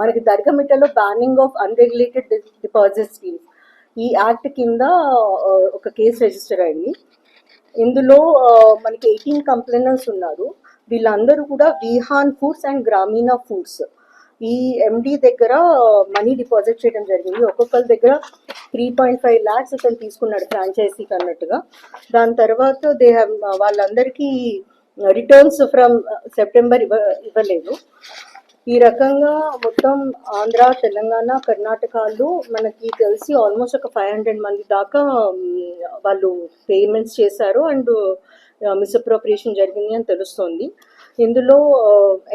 మనకి దర్గమిట్టలో banning of unregulated deposit schemes ఈ act కింద ఒక కేసు రిజిస్టర్ అయింది. ఇందులో మనకి ఎయిటీన్ కంప్లైనర్స్ ఉన్నారు. వీళ్ళందరూ కూడా Vihaan foods and Grameena foods. ఈ ఎండి దగ్గర మనీ డిపాజిట్ చేయడం జరిగింది. ఒక్కొక్కరి దగ్గర త్రీ పాయింట్ ఫైవ్ ల్యాక్స్ అతను తీసుకున్నాడు ఫ్రాంచైజీకి అన్నట్టుగా. దాని తర్వాత దే వాళ్ళందరికీ రిటర్న్స్ ఫ్రమ్ సెప్టెంబర్ ఇవ్వ ఇవ్వలేదు. ఈ రకంగా మొత్తం ఆంధ్ర తెలంగాణ కర్ణాటకలో మనకి తెలిసి ఆల్మోస్ట్ ఒక ఫైవ్ హండ్రెడ్ మంది దాకా వాళ్ళు పేమెంట్స్ చేశారు అండ్ మిస్అప్రోప్రియేషన్ జరిగింది అని తెలుస్తోంది. ఇందులో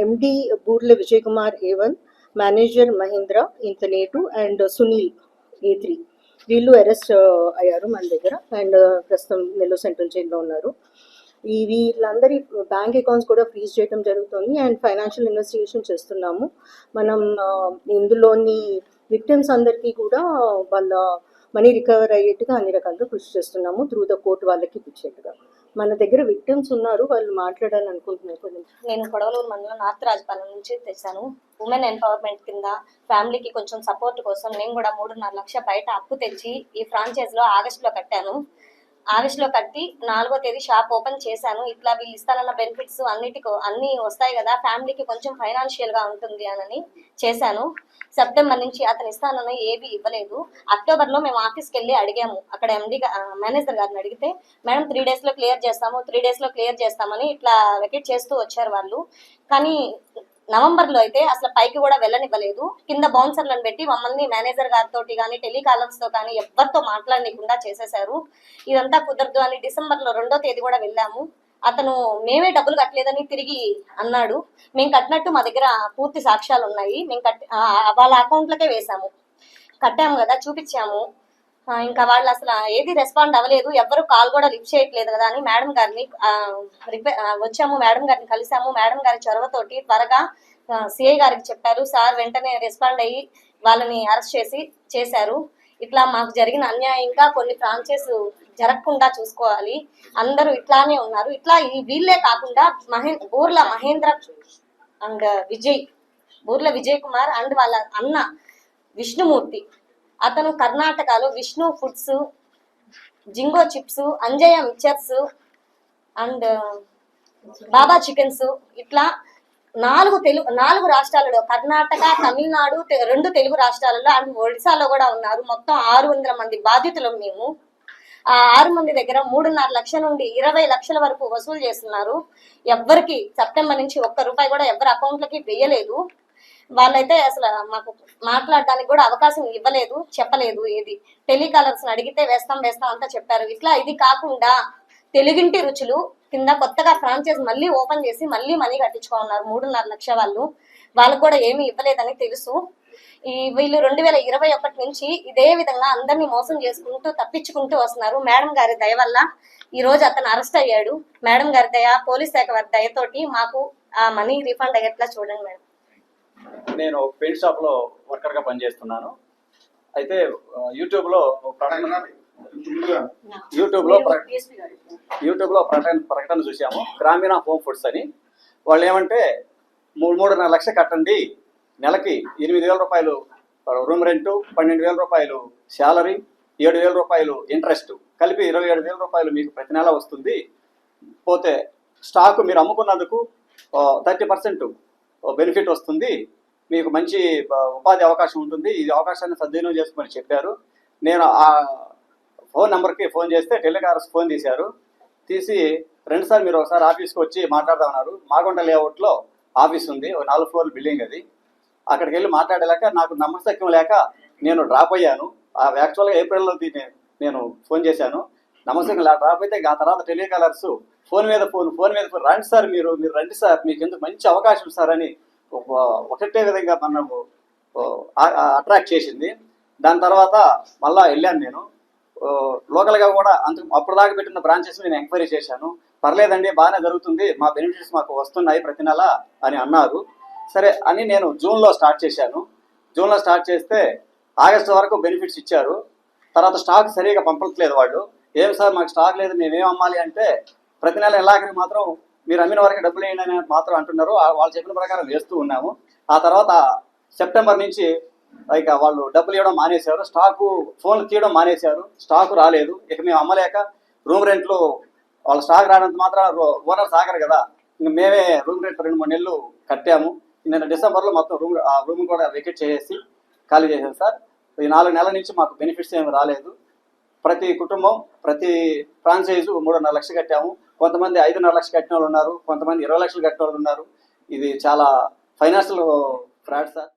MD Boorla Vijay Kumar A one manager Mahendra ఇంతనేటు and Sunil A three వీళ్ళు అరెస్ట్ అయ్యారు మన దగ్గర అండ్ ప్రస్తుతం నెల్లూరు సెంట్రల్ జైల్లో ఉన్నారు. ఈ వీళ్ళందరి బ్యాంక్ అకౌంట్స్ కూడా ఫ్రీజ్ చేయడం జరుగుతుంది అండ్ ఫైనాన్షియల్ ఇన్వెస్టిగేషన్ చేస్తున్నాము. మనం ఇందులోని విక్టిమ్స్ అందరికీ కూడా వాళ్ళ మనీ రికవర్ అయ్యేట్టుగా అన్ని రకాలుగా కృషి చేస్తున్నాము. త్రూ ద కోర్టు వాళ్ళకి ఇచ్చేట్టుగా మన దగ్గర విక్టిమ్స్ ఉన్నారు వాళ్ళు మాట్లాడాలని అనుకుంటున్నారు నేను కొడవలూరు మండలం నార్త్ రాజపాలెం నుంచి తెచ్చాను. ఉమెన్ ఎంపవర్మెంట్ కింద ఫ్యామిలీకి కొంచెం సపోర్ట్ కోసం నేను కూడా మూడున్నర లక్ష బయట అప్పు తెచ్చి ఈ ఫ్రాంచైజ్లో ఆగస్ట్లో కట్టాను. ఆగస్ట్లో కట్టి నాలుగో తేదీ షాప్ ఓపెన్ చేశాను. ఇట్లా వీళ్ళు ఇస్తానన్న బెనిఫిట్స్ అన్నిటికి అన్ని వస్తాయి కదా ఫ్యామిలీకి కొంచెం ఫైనాన్షియల్గా ఉంటుంది అని చేశాను. సెప్టెంబర్ నుంచి అతను ఇస్తానన్న ఏవి ఇవ్వలేదు. అక్టోబర్లో మేము ఆఫీస్కి వెళ్ళి అడిగాము. అక్కడ ఎండి మేనేజర్ గారిని అడిగితే మేడం త్రీ డేస్లో క్లియర్ చేస్తాము త్రీ డేస్లో క్లియర్ చేస్తామని ఇట్లా వెకెట్ చేస్తూ వచ్చారు వాళ్ళు. కానీ నవంబర్లో అయితే అసలు పైకి కూడా వెళ్ళనివ్వలేదు. కింద బౌన్సర్లను పెట్టి మమ్మల్ని మేనేజర్ గారితో కానీ టెలికాలర్స్తో కానీ ఎవరితో మాట్లాడనీయకుండా చేసేశారు. ఇదంతా కుదరదు అని డిసెంబర్లో రెండో తేదీ కూడా వెళ్ళాము. అతను మేమే డబ్బులు కట్టలేదని తిరిగి అన్నాడు. మేము కట్టినట్టు మా దగ్గర పూర్తి సాక్ష్యాలు ఉన్నాయి మేము కట్టి వాళ్ళ అకౌంట్లకే వేసాము కట్టాము కదా చూపించాము. ఇంకా వాళ్ళు అసలు ఏది రెస్పాండ్ అవ్వలేదు. ఎవరు కాల్ కూడా లిఫ్ట్ చేయట్లేదు కదా అని మేడం గారిని వచ్చాము మేడం గారిని కలిసాము. మేడం గారి చొరవతోటి త్వరగా సిఐ గారికి చెప్పారు. సార్ వెంటనే రెస్పాండ్ అయ్యి వాళ్ళని అరెస్ట్ చేసి చేశారు. ఇట్లా మాకు జరిగిన అన్యాయంగా కొన్ని ఫ్రాంచైజ్ జరగకుండా చూసుకోవాలి. అందరూ ఇట్లానే ఉన్నారు. ఇట్లా ఈ వీళ్ళే కాకుండా మహే బూర్ల మహేంద్ర అండ్ విజయ్ బూర్ల విజయ్ కుమార్ అండ్ వాళ్ళ అన్న విష్ణుమూర్తి అతను కర్ణాటకలో Vishnu foods ginkgo chips Anjaya mixtures and Baba chickens ఇట్లా నాలుగు తెలుగు నాలుగు రాష్ట్రాలలో కర్ణాటక తమిళనాడు రెండు తెలుగు రాష్ట్రాలలో అండ్ ఒడిశాలో కూడా ఉన్నారు. మొత్తం ఆరు వందల మంది బాధితులు మేము. ఆ ఆరు మంది దగ్గర మూడున్నర లక్షల నుండి ఇరవై లక్షల వరకు వసూలు చేస్తున్నారు. ఎవ్వరికి సెప్టెంబర్ నుంచి ఒక్క రూపాయి కూడా ఎవరి అకౌంట్లకి వేయలేదు. వాళ్ళైతే అసలు మాకు మాట్లాడడానికి కూడా అవకాశం ఇవ్వలేదు చెప్పలేదు ఏది. టెలికాలర్స్ అడిగితే వేస్తాం వేస్తాం అంతా చెప్పారు. ఇట్లా ఇది కాకుండా తెలుగింటి రుచులు కింద కొత్తగా ఫ్రాంచైజ్ మళ్ళీ ఓపెన్ చేసి మళ్ళీ మనీ కట్టించుకోన్నారు మూడున్నర లక్ష వాళ్ళు. వాళ్ళకు కూడా ఏమీ ఇవ్వలేదని తెలుసు. ఈ వీళ్ళు రెండు వేల ఇరవై ఒకటి నుంచి ఇదే విధంగా అందరినీ మోసం చేసుకుంటూ తప్పించుకుంటూ వస్తున్నారు. మేడం గారి దయ వల్ల ఈ రోజు అతను అరెస్ట్ అయ్యాడు. మేడం గారి దయ పోలీస్ శాఖ వారి దయతోటి మాకు ఆ మనీ రిఫండ్ అయ్యేట్లా చూడండి మేడం. నేను పెయింట్ షాప్లో వర్కర్గా పనిచేస్తున్నాను. అయితే యూట్యూబ్లో యూట్యూబ్లో ప్రకటన యూట్యూబ్లో యూట్యూబ్లో ప్రకటన ప్రకటన చూసాము గ్రామీణ హోమ్ ఫుడ్స్ అని. వాళ్ళు ఏమంటే మూడు మూడున్నర లక్షలు కట్టండి. నెలకి ఎనిమిది వేల రూపాయలు రూమ్ రెంట్ పన్నెండు వేల రూపాయలు శాలరీ ఏడు వేల రూపాయలు ఇంట్రెస్ట్ కలిపి ఇరవై ఏడు వేల రూపాయలు మీకు ప్రతి నెల వస్తుంది. పోతే స్టాక్ మీరు అమ్ముకున్నందుకు థర్టీ పర్సెంట్ బెనిఫిట్ వస్తుంది. మీకు మంచి ఉపాధి అవకాశం ఉంటుంది. ఈ అవకాశాన్ని సద్వినియోగం చేసుకోమని చెప్పారు. నేను ఆ ఫోన్ నెంబర్కి ఫోన్ చేస్తే టెలికారర్స్ ఫోన్ తీశారు. తీసి రెండుసార్లు మీరు ఒకసారి ఆఫీస్కి వచ్చి మాట్లాడదామన్నారు మాగొండ లేఅవుట్లో ఆఫీస్ ఉంది. ఒక నాలుగు ఫ్లోర్ బిల్డింగ్ అది. అక్కడికి వెళ్ళి మాట్లాడలేక నాకు నమ్మశక్యం లేక నేను డ్రాప్ అయ్యాను. ఆ యాక్చువల్గా ఏప్రిల్లో నేను ఫోన్ చేశాను. నమస్తే రాకపోతే అయితే ఆ తర్వాత టెలికాలర్స్. ఫోన్ మీద ఫోన్ ఫోన్ మీద ఫోన్. రండి సార్ మీరు మీరు రండి సార్. మీకు ఎందుకు మంచి అవకాశం సార్ అని ఒకటే విధంగా మనము అట్రాక్ట్ చేసింది. దాని తర్వాత మళ్ళా వెళ్ళాను నేను. లోకల్గా కూడా అంత అప్పుడు దాకా పెట్టిన బ్రాంచెస్ నేను ఎంక్వైరీ చేశాను. పర్లేదండి బాగానే జరుగుతుంది. మా బెనిఫిట్స్ మాకు వస్తున్నాయి ప్రతి నెల అని అన్నారు. సరే అని నేను జూన్లో స్టార్ట్ చేశాను. జూన్లో స్టార్ట్ చేస్తే ఆగస్టు వరకు బెనిఫిట్స్ ఇచ్చారు. తర్వాత స్టాక్ సరిగా పంపట్లేదు వాళ్ళు. ఏం సార్ మాకు స్టాక్ లేదు మేమేం అమ్మాలి అంటే ప్రతి నెల ఎలాగని మాత్రం మీరు అమ్మిన వరకు డబ్బులు వేయండి అని మాత్రం అంటున్నారు. వాళ్ళు చెప్పిన ప్రకారం వేస్తూ ఉన్నాము. ఆ తర్వాత సెప్టెంబర్ నుంచి ఇక వాళ్ళు డబ్బులు ఇవ్వడం మానేశారు. స్టాకు ఫోన్లు తీయడం మానేశారు. స్టాకు రాలేదు. ఇక మేము అమ్మలేక రూమ్ రెంట్లు వాళ్ళ స్టాక్ రావడంత మాత్రం ఓనర్ సాగరు కదా. ఇంక మేమే రూమ్ రెంట్ రెండు మూడు నెలలు కట్టాము. నిన్న డిసెంబర్లో మొత్తం రూమ్ ఆ రూమ్ కూడా వెకెట్ చేసేసి ఖాళీ చేశాను సార్. ఈ నాలుగు నెలల నుంచి మాకు బెనిఫిట్స్ ఏమి రాలేదు. ప్రతి కుటుంబం ప్రతి ఫ్రాంచైజు మూడున్నర లక్షలు కట్టాము. కొంతమంది ఐదున్నర లక్షలు కట్టిన వాళ్ళు ఉన్నారు కొంతమంది ఇరవై లక్షలు కట్టిన వాళ్ళు ఉన్నారు. ఇది చాలా ఫైనాన్షియల్ ఫ్రాడ్ సార్.